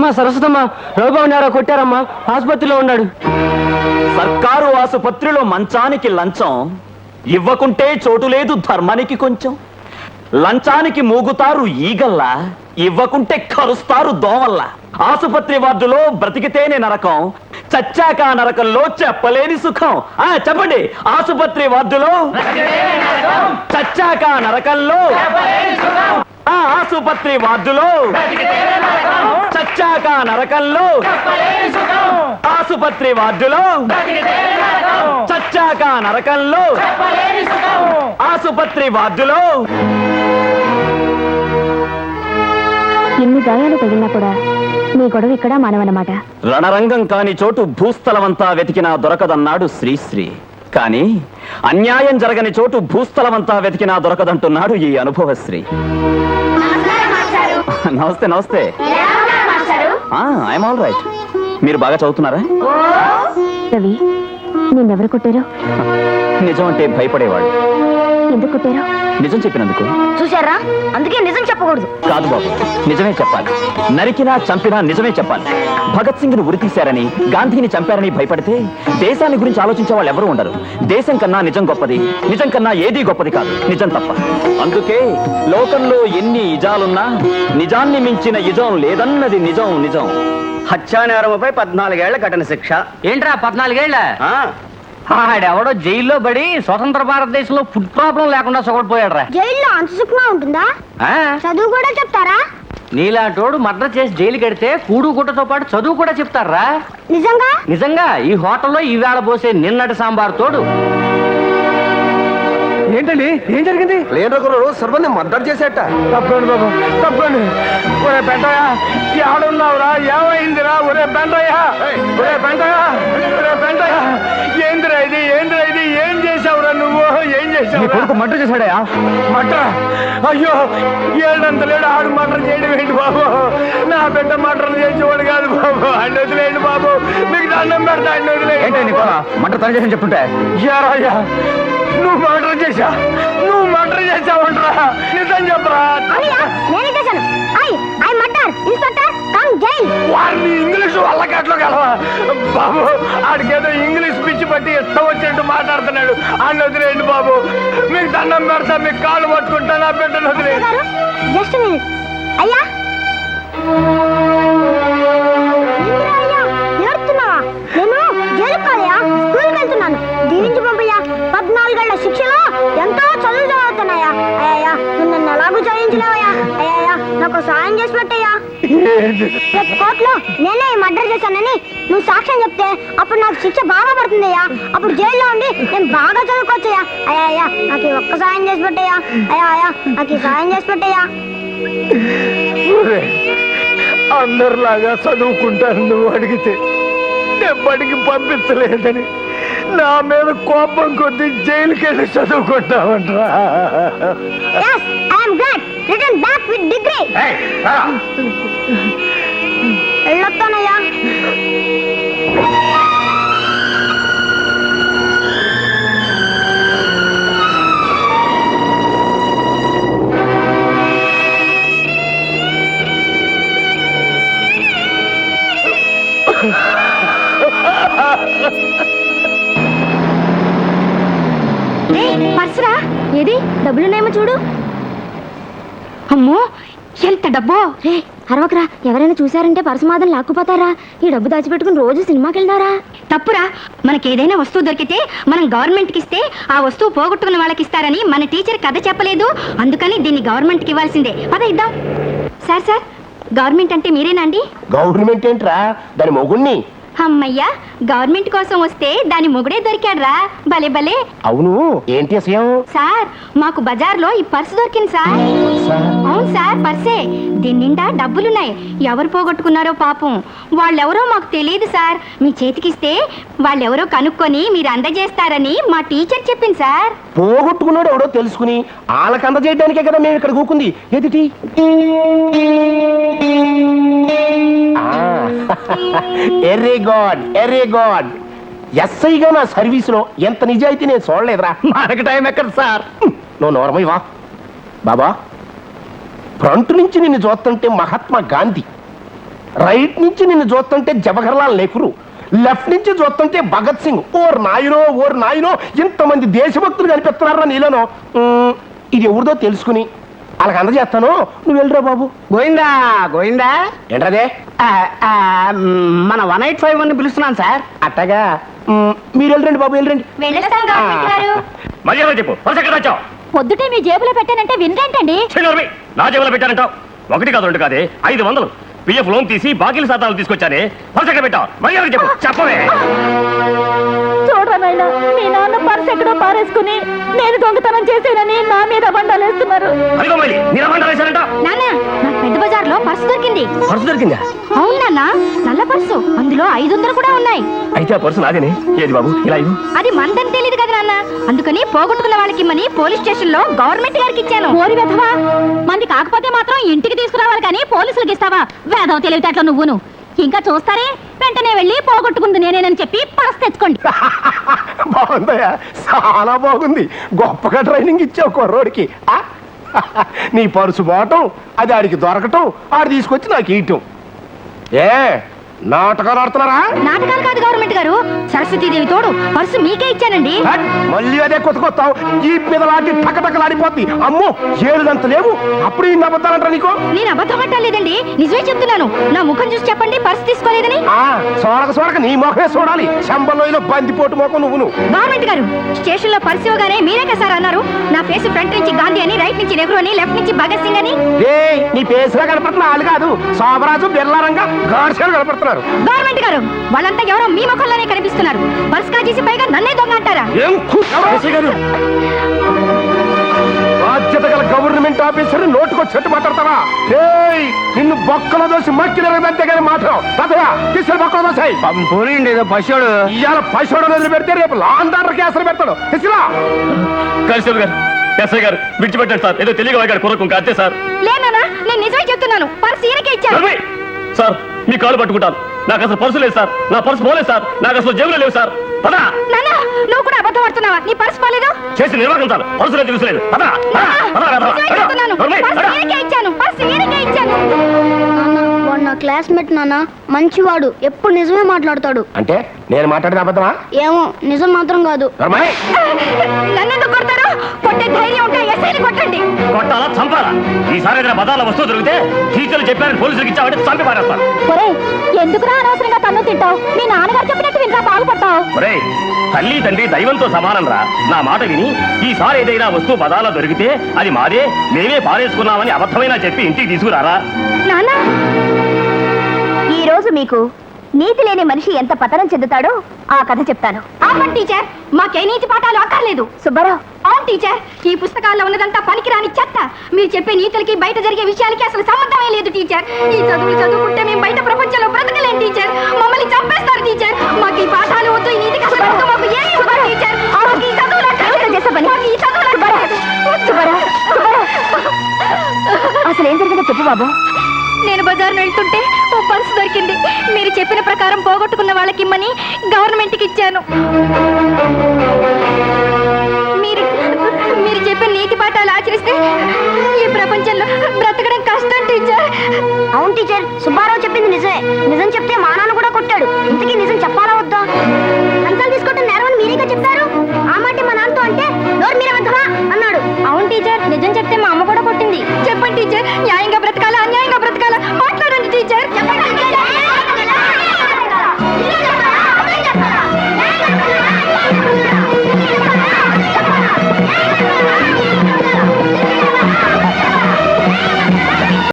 అమ్మా సరస్వతమ్మ రఘుబాబు నారా కొట్టారమ్మా ఆసుపత్రిలో ఉన్నాడు. సర్కారు ఆసుపత్రిలో మంచానికి లంచం ఇవ్వకుంటే చోటు లేదు ధర్మానికి కొంచెం. లంచానికి మూగుతారు ఈగల్లా ఇవ్వకుంటే కరుస్తారు దోమల్లా. ఆసుపత్రి వార్డులో బ్రతికితేనే నరకం చచ్చాక ఆ నరకంలో చెప్పలేని సుఖం. ఆ చెప్పండి ఆసుపత్రి వార్డులో చచ్చాక నరకంలో ఆ ఆసుపత్రి వార్డులో చచ్చాక నరకంలో ఆసుపత్రి వార్డులో చచ్చాక నరకంలో ఆసుపత్రి వార్డులో ఎన్ని గాయాలు తగిలినా కూడా మీ గొడవ ఇక్కడ మానవన్నమాట. రణరంగం కాని చోటు భూస్థలమంతా వెతికినా దొరకదన్నాడు శ్రీశ్రీ. కానీ అన్యాయం జరగని చోటు భూస్థలమంతా వెతికినా దొరకదంటున్నాడు ఈ అనుభవశ్రీ. నమస్తే నమస్తే. ఐఎమ్ ఆల్ రైట్ మీరు బాగా చదువుతున్నారా? రవి నిన్నెవరు కొట్టారు? నిజం అంటే భయపడేవాడు ఎందుకు కొట్టారు? నిజం చెప్పినందుకు. చూసారా అందుకే నిజం చెప్పకూడదు. కాదు బాబు నిజమే చెప్పాలి. నరికినా చంపినా నిజమే చెప్పాలి. భగత్ సింగ్ను ఉరితీశారని గాంధీని చంపారని భయపడితే దేశాన్ని గురించి ఆలోచించే వాళ్ళు ఎవరు ఉండరు. దేశం కన్నా నిజం గొప్పది నిజం కన్నా ఏదీ గొప్పది కాదు. నిజం తప్ప. అందుకే లోకంలో ఎన్ని ఇజాలున్నా నిజాన్ని మించిన ఇజం లేదన్నది నిజం నిజం. హత్యానేరముపై పద్నాలుగేళ్ళ కఠిన శిక్ష. ఏంట్రా పద్నాలుగేళ్ళ? ఆ, ఆడెవడో జైల్లో పడి స్వతంత్ర భారతదేశంలో ఫుడ్ ప్రాబ్లం లేకుండా సొగడిపోయాడు రా జైల్లో అంత సుఖమా ఉంటుందా? చదువు కూడా చెప్తారా? నీలాంటోడు మర్డర్ చేసి జైలు కడితే కూడు గుట్టతో పాటు చదువు కూడా చెప్తారా నిజంగా? నిజంగా ఈ హోటల్లో ఈవేళ పోసే నిన్నటి సాంబార్ తోడు. ఏంటండి? ఏం జరిగింది? లేని ఒకరు సర్వన్ని మర్డర్ చేసేట. తప్పండి బాబు తప్పండి ఒరే పెంటయ్య ఏమైందిరా? ఒరే పెంటయ్య ఒరే పెంటయ్య ఒరే పెంటయ్య ఇది ఏందిరా ఇది? ఏం చేసావురా నువ్వు? ఏం చేసావు కొడుకు మటర్ చేశాడయా? మటర్ అయ్యో ఏడంత లేడు ఆడు మటర్ చేయడం ఏంటి బాబు? నా బిడ్డ మటర్ చేసేవాడు కాదు బాబు. అన్ని వదిలేయండి బాబు. మీకు దండం పెడతా అన్ని వదిలేయండి మటర్ తన చేసి చెప్తుంటే? యారాయ్యా నువ్వు మర్డర్ చేశా? నువ్వు మర్డర్ చేసావంటరా నిజం చెప్పరా? వారిని ఇంగ్లీష్ వల్లకట్లో కలవా బాబు ఆడికేదో ఇంగ్లీష్ పిచ్చి పట్టి ఇష్టం వచ్చినట్టు మాట్లాడుతున్నాడు. ఆయన వదిలేయండి బాబు. మీకు దండం పెడతా మీకు కాళ్ళు పట్టుకుంటా నా బిడ్డను మినిట్ అయ్యా. రేపు కోర్టులో నేనే మర్డర్ చేశానని నువ్వు సాక్ష్యం చెప్తే అప్పుడు నాకు శిక్ష బాగా పడుతుందయ్యా. అప్పుడు జైల్లో ఉండి నేను బాగా చదువుకోవచ్చయ్యా. అయ్యా అయ్యా నాకు ఈ ఒక్క సాయం చేసి పెట్టయ్యా. అయ్యా అయ్యా నాకు ఈ సాయం చేసి పెట్టయ్యా. అందరిలాగా చదువుకుంటాను నువ్వు అడిగితే. బడికి పంపించలేదని. నా మీద కోపం కొద్ది జైలుకి వెళ్ళి వెళ్ళొస్తానయ్యా. పర్సురా. ఏది? డబ్బులున్నాయేమో చూడు. అమ్మో ఎంత డబ్బో? రే అరవకరా ఎవరైనా చూసారంటే పరసమాదం లాక్కుపోతారా? ఈ డబ్బు దాచిపెట్టుకుని రోజు సినిమాకి వెళ్తారా తప్పురా. మనకి ఏదైనా వస్తువు దొరికితే మనం గవర్నమెంట్కి ఇస్తే ఆ వస్తువు పోగొట్టుకున్న వాళ్ళకి ఇస్తారని మన టీచర్ కథ చెప్పలేదు. అందుకని దీన్ని గవర్నమెంట్కి ఇవ్వాల్సిందే పద ఇద్దాం. సార్ సార్ గవర్నమెంట్ అంటే మీరేనా అండి? గవర్నమెంట్ ఏంట్రా? దాని మొగుణ్ణి. అమ్మయ్యా గవర్నమెంట్ కోసం వస్తే దాని మొగుడే దొరికాడ్రా. భలే భలే. అవును ఏంటి అసహ్యం? సార్ మాకు బజార్లో ఈ పర్సు దొరికింది సార్. అవును సార్ పర్సే. దీని నిండా డబ్బులున్నాయి. ఎవరు పోగొట్టుకున్నారో పాపం. వాళ్ళెవరో మాకు తెలియదు సార్. మీ చేతికిస్తే వాళ్ళెవరో కనుక్కొని మీరు అందజేస్తారని మా టీచర్ చెప్పింది సార్. పోగొట్టుకున్నాడు ఎవడో తెలుసుకుని వాళ్ళకి అందజేయడానికే కదా మేము ఇక్కడ కూకుంది. ఎదిటి ఎర్రీ గాడ్ ఎర్రీ గాడ్ ఎస్ఐగా నా సర్వీసులో ఎంత నిజాయితీ నేను చూడలేదురా. మనకి టైం ఎక్కడ సార్. నువ్వు నోర్మై వా. బాబా ఫ్రంట్ నుంచి నిన్ను చూస్తుంటే మహాత్మా గాంధీ రైట్ నుంచి నిన్ను చూస్తుంటే జవహర్లాల్ నెహ్రూ లెఫ్ట్ నుంచి చూస్తుంటే భగత్ సింగ్. ఓర్ నాయనో ఓర్ నాయనో ఇంతమంది దేశభక్తులు కనిపిస్తున్నారా నీలోనో? ఇది ఎవరిదో తెలుసుకుని వాళ్ళకి అందజేస్తాను నువ్వు వెళ్ళరా బాబు. గోయిందా గోయిందా ఏంటదే? మన వన్ ఎయిట్ ఫైవ్ అని పిలుస్తున్నాను సార్. అట్టగా? మీరు వెళ్ళరండి బాబు వెళ్ళరండి మర్యాద చెప్పు. వచ్చావు? పొద్దుటే మీ జేబులో పెట్టానంటే వినరేంటండి? నా జేబులో పెట్టానంటావు. ఒకటి కాదు రెండు కాదే. ఐదు వందలు. పిఎఫ్ లోన్ తీసి బాకీల శాతాలు తీసుకొచ్చానే. ఎక్కడ పెట్టావు? మర్యాద చెప్పు. చెప్పవే. చూడరా నాయనా మీ నాన్న పర్స్ ఎక్కడో పారేసుకుని నేను దొంగతనం చేశానని నా మీద అదిగో నాన్న నాకు పెద్ద బజార్లో పర్స్ దొరికింది. పర్సు దొరికిందా? అవును నాన్న నల్ల పర్సు అందులో ఐదు వందలు కూడా ఉన్నాయి. అయితే ఆ పర్సు నాదేనే? ఏది బాబు ఇలా ఇవ్వు. అది మందని తెలియదు కదా నాన్న. అందుకని పోగొట్టుకున్న వాళ్ళకి ఇమ్మని పోలీస్ స్టేషన్లో గవర్నమెంట్ గారికి ఇచ్చాను. ఓరి వెధవా మంది కాకపోతే మాత్రం ఇంటికి తీసుకురావాలి కానీ పోలీసులకు ఇస్తావా? వేధవ తెలివితేటలో నువ్వును. ఇంకా చూస్తారే? వెంటనే వెళ్ళి పోగొట్టుకుంది నేనేనని చెప్పి పర్స్ తెచ్చుకోండి. బాగుందయ్యా చాలా బాగుంది. గొప్పగా ట్రైనింగ్ ఇచ్చావు కుర్రోడికి. ఆ? నీ పరుసు పోవటం అది ఆడికి దొరకటం ఆడు తీసుకొచ్చి నాకు ఇయటం ఏ నాటకాలు ఆడుతున్నారా? నాటకాలు కాదు గవర్నమెంట్ గారు. సరస్వతీదేవి తోడు పర్సు మీకే ఇచ్చానండి. హట్! మళ్ళీ అదే కొత్తకొస్తావు ఈ పిదలాంటి టకటకలాడిపోద్ది అమ్మో ఏడుదంత లేవు. అప్పుడు ఇన్ని అబద్ధాలంటారా నీకు? నేను అబద్ధం లేదండి. నిజమే చెప్తున్నాను. నా ముఖం చూసి చెప్పండి పర్సు తీసుకోలేదని. ఆ సోడక సోడక నీ మొఖమే చూడాలి శంబల్లోయలో బందిపోటు మొఖం నువ్వు నువ్వు గవర్నమెంట్ గారు స్టేషన్లో పర్సు ఇవ్వగానే మీరే కదా సార్ అన్నారు. నా ఫేస్ ఫ్రంట్ నుంచి గాంధీ అని రైట్ నుంచి నెహ్రూ అని లెఫ్ట్ నుంచి భగత్ సింగ్ అని. ఏయ్ నీ పేసులా కనపడుతున్న వాళ్ళు కాదు. శోభరాజు బిర్లారంగా గాడ్సేలు కనపడుతున్నారు గవర్నమెంట్ గారు వాళ్ళంతా ఎవరో మీ ముఖంలోనే కనిపిస్తున్నారు. పర్స్ కాజేసి పైగా నన్నే దొంగ అంటారా? ఏం బాధ్యత గల గవర్నమెంట్ ఆఫీసర్ నోటుకొచ్చేట్టు మాట్లాడతావా? ఏయ్ నిన్ను బొక్కలో దోసి మక్కి తిరగదంతే కానీ మాట్లాడు తాతయ్య తీసుకెళ్ళి బొక్కలో దోసాయి. పోనీండి ఏదో పశువుడు. ఇవాళ పశువుడు వదిలి పెడితే రేపు కేసులు పెడతాడు. తీసుకురా కానిస్టేబుల్ గారు ఎస్ఐ గారు విడిచిపెట్టాడు సార్. ఏదో తెలియక వాగాడు కుర్రకు అంతే సార్. లేనా నేను నిజమే చెప్తున్నాను. పర్స్ ఈయనకే ఇచ్చాను! సార్ మీ కాలు పట్టుకుంటాను. నాకు అసలు పర్సు లేదు సార్. నా పర్సు పోలేదు సార్. నాకు అసలు జేబులో లేవు సార్. పదా. నాన్న నువ్వు కూడా అబద్ధం ఆడుతున్నావా? నీ పర్స్ పోలేదు? చేసి నిర్వాహకం సార్ పర్సు లేదు తెలుసులేదు పదా. చెప్తున్నాను పర్స్ ఈయనకే ఇచ్చాను. పర్స్ క్లాస్మేట్ నాన్న మంచివాడు ఎప్పుడు నిజమే మాట్లాడతాడు. అంటే నేను మాట్లాడిన అబద్ధమా? ఏమో నిజం మాత్రం కాదు. ధర్మయ్య, నన్ను ఎందుకు కొడతారు? కొట్టే ధైర్యం ఉంటే ఎస్ఐని కొట్టండి. కొట్టాలా? చంపాలా? ఈసారి ఏదైనా బదాల వస్తువు దొరికితే టీచర్లు చెప్పారని పోలీసులకు ఇచ్చామంటే చంపి పారేస్తాను. ఒరే ఎందుకురా అనవసరంగా తన్ను తింటావు మీ నాన్నగారు చెప్పినట్టు వింటా బాగుపడతావు. ఒరేయ్ తల్లి తండ్రి దైవంతో సమానం రా నా మాట విని ఈసారి ఏదైనా వస్తువు బదాలో దొరికితే అది మాదే మేమే పారేసుకున్నామని అబద్ధమైనా చెప్పి ఇంటికి తీసుకురారా? నాన్న! ఈ రోజు మీకు నీతి లేని మనిషి ఎంత పతనం చెందుతాడో ఆ కథ చెప్తాను. ఆపండి టీచర్! మాకే నీతి పాఠాలు అక్కర్లేదు. సుబ్బారావు! అవును టీచర్! ఈ పుస్తకాల్లో ఉన్నదంతా పనికిరాని చెత్త. మీరు చెప్పే నీతులకి బయట జరిగే విషయాలకి అసలు సంబంధమే లేదు టీచర్. ఈ చదువులు చదువుకుంటే మేము బయట ప్రపంచంలో బ్రతకలేం టీచర్. మమ్మల్ని చంపేస్తారు టీచర్. మాకు ఈ పాఠాలు వద్దు ఈ నీతి కథలు వద్దు మాకు ఏమీ వద్దు టీచర్. మాకు ఈ చదువులు అక్కర్లేదు. మాకు ఈ చదువులు అక్కర్లేదు. అసలు ఏం జరిగిందో చెప్పు బాబు. నేను బజార్ వెళ్తుంటే పర్సు దొరికింది. మీరు చెప్పిన ప్రకారం పోగొట్టుకున్న వాళ్ళకి ఇమ్మని గవర్నమెంట్కి ఇచ్చాను. మీరు మీరు చెప్పిన నీతి పాఠాలు ఆచరిస్తే ఈ ప్రపంచంలో బ్రతకడం కష్టం టీచర్ అవును టీచర్ సుబ్బారావు చెప్పింది నిజమే. నిజం చెప్తే మా నాన్న కూడా కొట్టాడు. ఇంతకీ నిజం